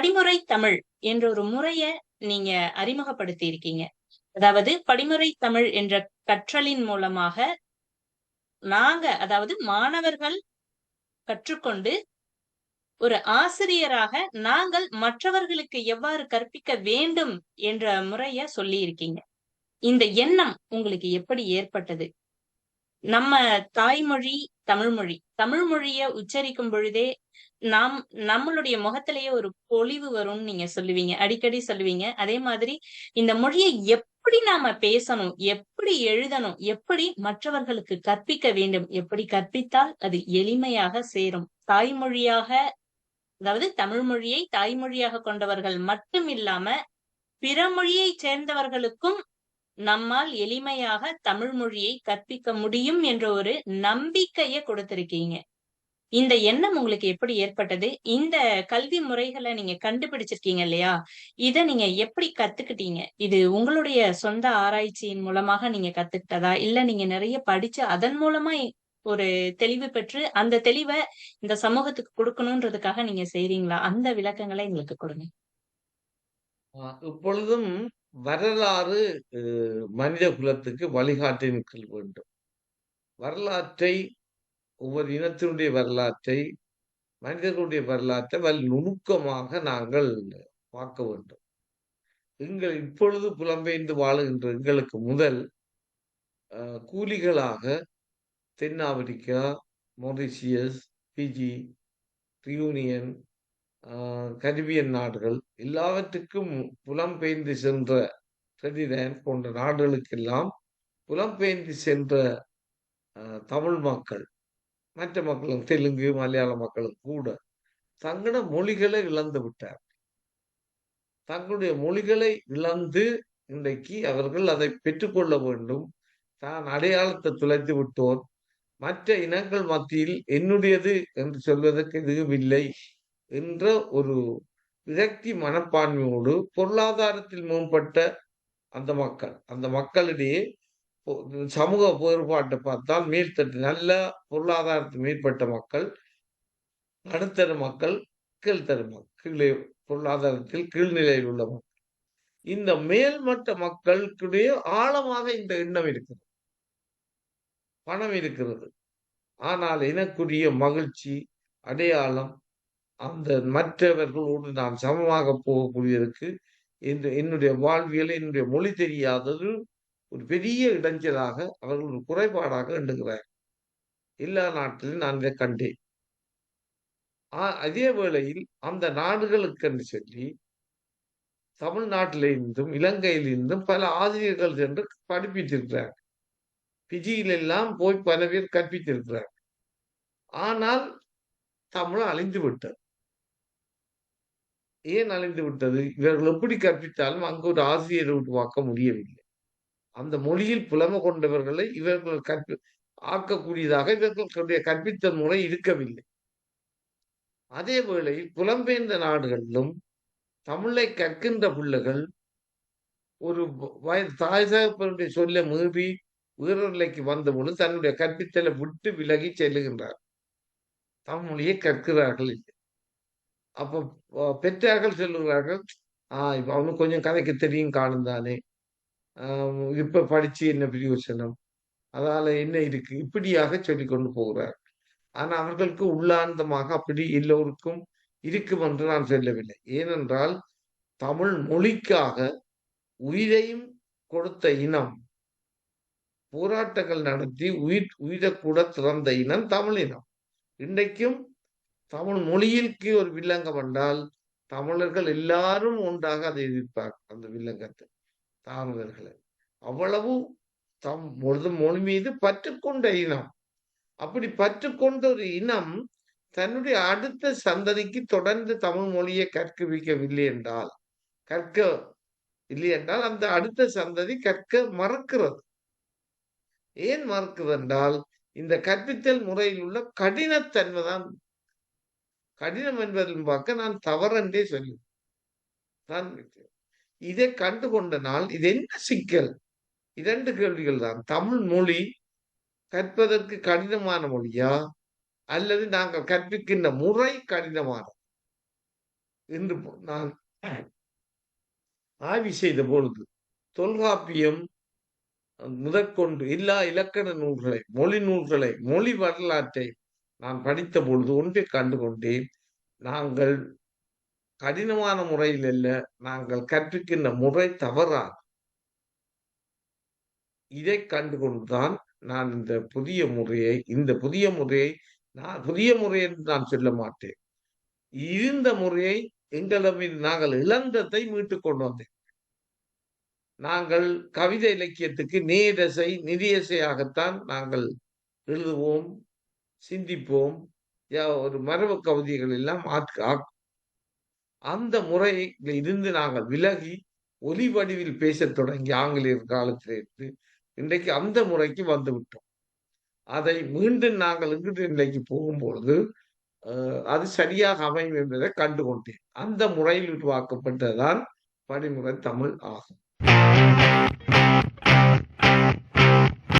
படிமுறை தமிழ் என்ற ஒரு முறைய நீங்க அறிமுகப்படுத்தி இருக்கீங்க அதாவது படிமுறை தமிழ் என்ற கற்றலின் மூலமாக நாங்க அதாவது மாணவர்கள் கற்றுக்கொண்டு ஒரு ஆசிரியராக நாங்கள் மற்றவர்களுக்கு எவ்வாறு கற்பிக்க வேண்டும் என்ற முறைய சொல்லி இருக்கீங்க இந்த எண்ணம் உங்களுக்கு எப்படி ஏற்பட்டது? நம்ம தாய்மொழி தமிழ்மொழி. தமிழ்மொழிய உச்சரிக்கும் பொழுதே நாம் நம்மளுடைய முகத்திலேயே ஒரு பொலிவு வரும்னு நீங்க சொல்லுவீங்க. அடிக்கடி சொல்லுவீங்க. அதே மாதிரி இந்த மொழியை எப்படி நாம பேசணும் எப்படி எழுதணும் எப்படி மற்றவர்களுக்கு கற்பிக்க வேண்டும் எப்படி கற்பித்தால் அது எளிமையாக சேரும். தாய்மொழியாக அதாவது தமிழ் மொழியை தாய்மொழியாக கொண்டவர்கள் மட்டும் இல்லாம பிற மொழியை சேர்ந்தவர்களுக்கும் நம்மால் எளிமையாக தமிழ் மொழியை கற்பிக்க முடியும் என்ற ஒரு நம்பிக்கையை கொடுத்திருக்கீங்க. இந்த எண்ணம் உங்களுக்கு எப்படி ஏற்பட்டது? இந்த கல்வி முறைகளை நீங்க கண்டுபிடிச்சிருக்கீங்க இல்லையா? இத நீங்க எப்படி கத்துக்கிட்டீங்க? இது உங்களுடைய சொந்த ஆராய்ச்சியின் மூலமாக நீங்க கத்துக்கிட்டதா? இல்ல நீங்க நிறைய படிச்சு அதன் மூலமா ஒரு தெளிவு பெற்று அந்த தெளிவை இந்த சமூகத்துக்கு கொடுக்கணும்ன்றதுக்காக நீங்க செய்றீங்களா? அந்த விளக்கங்களை எங்களுக்கு கொடுங்க. இப்பொழுதும் வரலாறு மனித குலத்துக்கு வழிகாட்டி நிற்க வேண்டும். வரலாற்றை ஒவ்வொரு இனத்தினுடைய வரலாற்றை மனிதர்களுடைய வரலாற்றை வல் நுணுக்கமாக நாங்கள் பார்க்க வேண்டும். எங்கள் இப்பொழுது புலம்பெயர்ந்து வாழுகின்ற எங்களுக்கு முதல் கூலிகளாக தென்னாப்பிரிக்கா மொரிசியஸ் பிஜி ரியூனியன் கரிபியன் நாடுகள் எல்லாவற்றுக்கும் புலம்பெயர்ந்து சென்ற ட்ரெடிலேண்ட் போன்ற நாடுகளுக்கெல்லாம் புலம்பெயர்ந்து சென்ற தமிழ் மக்கள் மற்ற மக்களும் தெலுங்கு மலையாள மக்களும் கூட தங்களோட மொழிகளை இழந்து விட்டார் தங்களுடைய மொழிகளை இழந்து இன்றைக்கு அவர்கள் அதை பெற்றுக்கொள்ள வேண்டும். தான் அடையாளத்தை துளைத்து விட்டோர் மற்ற இனங்கள் மத்தியில் என்னுடையது என்று சொல்வதற்கு எதுவும் இல்லை. என்ற ஒரு விரக்தி மனப்பான்மையோடு பொருளாதாரத்தில் மேம்பட்ட அந்த மக்கள் அந்த மக்களிடையே சமூக வேறுபாட்டை பார்த்தால் மேல்தட்டு நல்ல பொருளாதாரத்தில் மேற்பட்ட மக்கள் நடுத்தர மக்கள் கீழ்த்தர மக்கள் கீழே பொருளாதாரத்தில் கீழ்நிலையில் உள்ள மக்கள். இந்த மேல்மட்ட மக்களுக்குடைய ஆழமாக இந்த எண்ணம் இருக்கிறது. பணம் இருக்கிறது. ஆனால் எனக்குரிய மகிழ்ச்சி அடையாளம் அந்த மற்றவர்களோடு நான் சமமாக போகக்கூடியதற்கு என்று என்னுடைய வாழ்வியல் என்னுடைய மொழி தெரியாதது ஒரு பெரிய இடைஞ்சலாக அவர்கள் ஒரு குறைபாடாக எண்ணுகிறார். எல்லா நாட்டிலும் நான் இதை கண்டேன். அதே வேளையில் அந்த நாடுகளுக்கென்று சொல்லி தமிழ்நாட்டிலிருந்தும் இலங்கையிலிருந்தும் பல ஆசிரியர்கள் சென்று படிப்பித்திருக்கிறார். பிஜியிலெல்லாம் போய் பல பேர் கற்பித்திருக்கிறார். ஆனால் தமிழ் அழிந்து விட்டது ஏன் அழிந்து விட்டது? இவர்கள் எப்படி கற்பித்தாலும் அங்கு ஒரு ஆசிரியரை உருவாக்க முடியவில்லை. அந்த மொழியில் புலமை கொண்டவர்களை இவர்கள் கற்பி ஆக்கக்கூடியதாக இவர்களுடைய கற்பித்தல் முறை இருக்கவில்லை. அதே வேளையில் புலம்பெயர்ந்த நாடுகளிலும் தமிழை கற்கின்ற பிள்ளைகள் ஒரு வயது தாய் தகப்பனுடைய சொல்ல மீறி உயர்நிலைக்கு வந்தபொழுது தன்னுடைய கற்பித்தலை விட்டு விலகி செல்லுகின்றார். தமிழ் மொழியை கற்கிறார்கள் இல்லை. அப்போ பெற்றார்கள் சொல்லுகிறார்கள் ஆஹ் இப்ப அவனுக்கு கொஞ்சம் கதைக்கு தெரியும் காணும் தானே. இப்ப படிச்சு என்ன பிரயோசனம்? அதால என்ன இருக்கு? இப்படியாக சொல்லி கொண்டு போகிறார். ஆனா அவர்களுக்கு உள்ளார்ந்தமாக அப்படி எல்லோருக்கும் இருக்கும் என்று நான் சொல்லவில்லை. ஏனென்றால் தமிழ் மொழிக்காக உயிரையும் கொடுத்த இனம் போராட்டங்கள் நடத்தி உயிர் உயிரக்கூட திறந்த இனம் தமிழ் இனம். இன்றைக்கும் தமிழ் மொழியிற்கு ஒரு வில்லங்கம் என்றால் தமிழர்கள் எல்லாரும் ஒன்றாக அதை எதிர்ப்பார் அந்த வில்லங்கத்தை தாமதர்களை அவ்வளவு தம் ஒரு மொழி மீது பற்றுக்கொண்ட இனம். அப்படி பற்றுக்கொண்ட ஒரு இனம் தன்னுடைய அடுத்த சந்ததிக்கு தொடர்ந்து தமிழ் மொழியை கற்கவிக்கவில்லை என்றால் கற்க இல்லை என்றால் அந்த அடுத்த சந்ததி கற்க மறக்கிறது. ஏன் மறக்குது என்றால் இந்த கற்பித்தல் முறையில் உள்ள கடினத்தன்மை தான் கடினம் என்பதன் பார்க்க நான் தவறென்றே சொல்லி நான் இதை கண்டு கொண்ட நாள் இது என்ன சிக்கல்? இரண்டு கேள்விகள் தான். தமிழ் மொழி கற்பதற்கு கடினமான மொழியா? அல்லது நாங்கள் கற்பிக்கின்ற முறை கடினமான? என்று நான் ஆய்வு செய்த பொழுது தொல்காப்பியம் முதற்கொண்டு எல்லா இலக்கண நூல்களை மொழி நூல்களை மொழி வரலாற்றை நான் படித்த பொழுது ஒன்றை கண்டு கொண்டேன் நாங்கள் கடினமான முறையில் அல்ல நாங்கள் கற்பிக்கின்ற முறை தவறாது. இதை கண்டுகொண்டுதான் நான் இந்த புதிய முறையை இந்த புதிய முறையை நான் புதிய முறை என்று நான் சொல்ல மாட்டேன். இருந்த முறையை எங்களிடம் நாங்கள் இழந்ததை மீட்டுக் கொண்டு வந்தேன். நாங்கள் கவிதை இலக்கியத்துக்கு நேரசை நிதியசையாகத்தான் நாங்கள் எழுதுவோம் சிந்திப்போம். ஒரு மரபு கவிதைகள் எல்லாம் அந்த முறையில் இருந்து நாங்கள் விலகி ஒலி வடிவில் பேச தொடங்கி ஆங்கிலேயர் காலத்திலிருந்து இன்றைக்கு அந்த முறைக்கு வந்து விட்டோம். அதை மீண்டும் நாங்கள் இங்கிட்டு இன்றைக்கு போகும்பொழுது அது சரியாக அமையும் என்பதை கண்டுகொண்டேன். அந்த முறையில் உருவாக்கப்பட்டதுதான் படிமுறை தமிழ் ஆகும்.